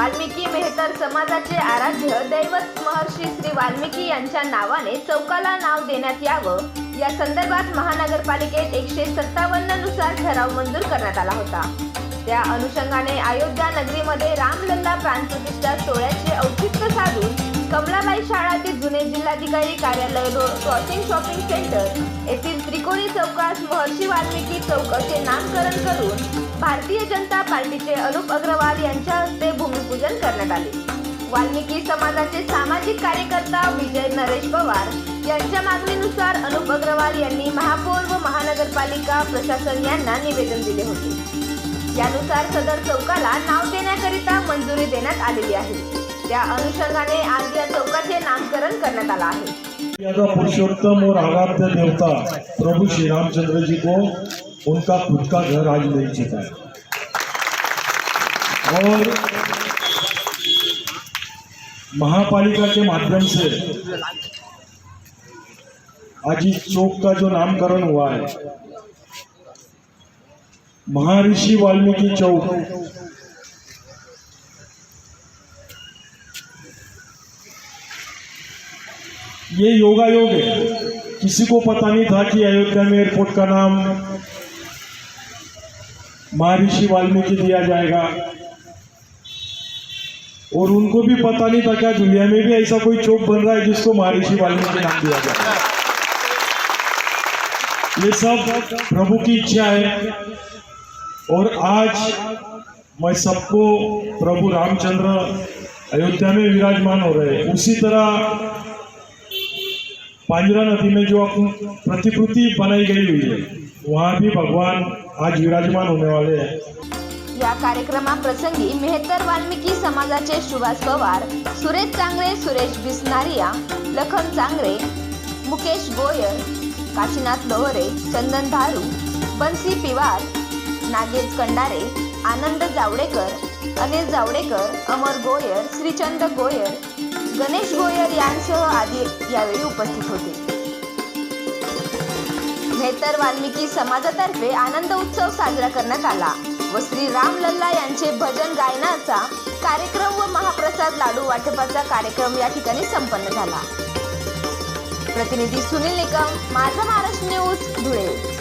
वाल्मिकी मेहतर समाजाचे आराध्य दैवत महर्षी श्री वाल्मिकी यांच्या नावाने चौकाला नाव देण्यात यावं. या संदर्भात महानगरपालिकेत एकशे सत्तावन्ननुसार ठराव मंजूर करण्यात आला होता. त्या अनुषंगाने अयोध्या नगरीमध्ये रामलल्ला प्राणप्रतिष्ठा सोहळ्याचे औचित्य साधून कमलाबाई शाळातील जुने जिल्हाधिकारी कार्यालय रोड क्रॉसिंग शॉपिंग सेंटर येथील त्रिकोणी चौकास महर्षी वाल्मिकी चौक असे नामकरण करून भारतीय जनता पार्टीचे अनुप अग्रवाल यांच्या हस्ते भूमिपूजन करण्यात आले. वाल्मिकी समाजाचे सामाजिक कार्यकर्ता विजय नरेश पवार यांच्या मागणीनुसार अनुप अग्रवाल यांनी महापौर व महानगरपालिका प्रशासन यांना निवेदन दिले होते. यानुसार सदर चौकाला नाव देण्याकरिता मंजुरी देण्यात आलेली आहे. त्या अनुषंगाने आज या चौकाचे नामकरण करण्यात आलं आहे. पुरुषोत्तम और आराध्य देवता प्रभू श्री रामचंद्र जी को उनका खुद का घर आज मिल चुका है। और महापालिका के माध्यम से आज इस चौक का जो नामकरण हुआ है महर्षि वाल्मीकि चौक, ये योगा योग है। किसी को पता नहीं था कि अयोध्या में एयरपोर्ट का नाम महर्षि वाल्मीकि दिया जाएगा। और उनको भी पता नहीं था क्या दुनिया में भी ऐसा कोई चौक बन रहा है जिसको महर्षि वाल्मीकि नाम दिया जाए। ये सब प्रभु की इच्छा है। और आज मैं सबको प्रभु रामचंद्र अयोध्या में विराजमान हो रहे हैं। उसी तरह पांजरा नदी में जो अपन प्रतिकृति बनाई गई हुई है, वहाँ भी भगवान आज विराजमान होने वाले हैं या कार्यक्रमाप्रसंगी मेहतर वाल्मिकी समाजाचे सुभाष पवार सुरेश चांगरे सुरेश बिसनारिया लखन चांगरे मुकेश गोयल काशीनाथ लोहरे चंदन धारू बन्सी पिवार नागेश कंडारे आनंद जावडेकर अनिल जावडेकर अमर गोयर श्रीचंद गोयर गणेश गोयर यांसह आदी यावेळी उपस्थित होते. मेहतर वाल्मिकी समाजातर्फे आनंद उत्सव साजरा करण्यात आला व श्री राम लल्ला यांचे भजन गायनाचा कार्यक्रम व महाप्रसाद लाडू वाटपाचा कार्यक्रम या ठिकाणी संपन्न झाला. प्रतिनिधी सुनील निकम माझा महाराष्ट्र न्यूज धुळे.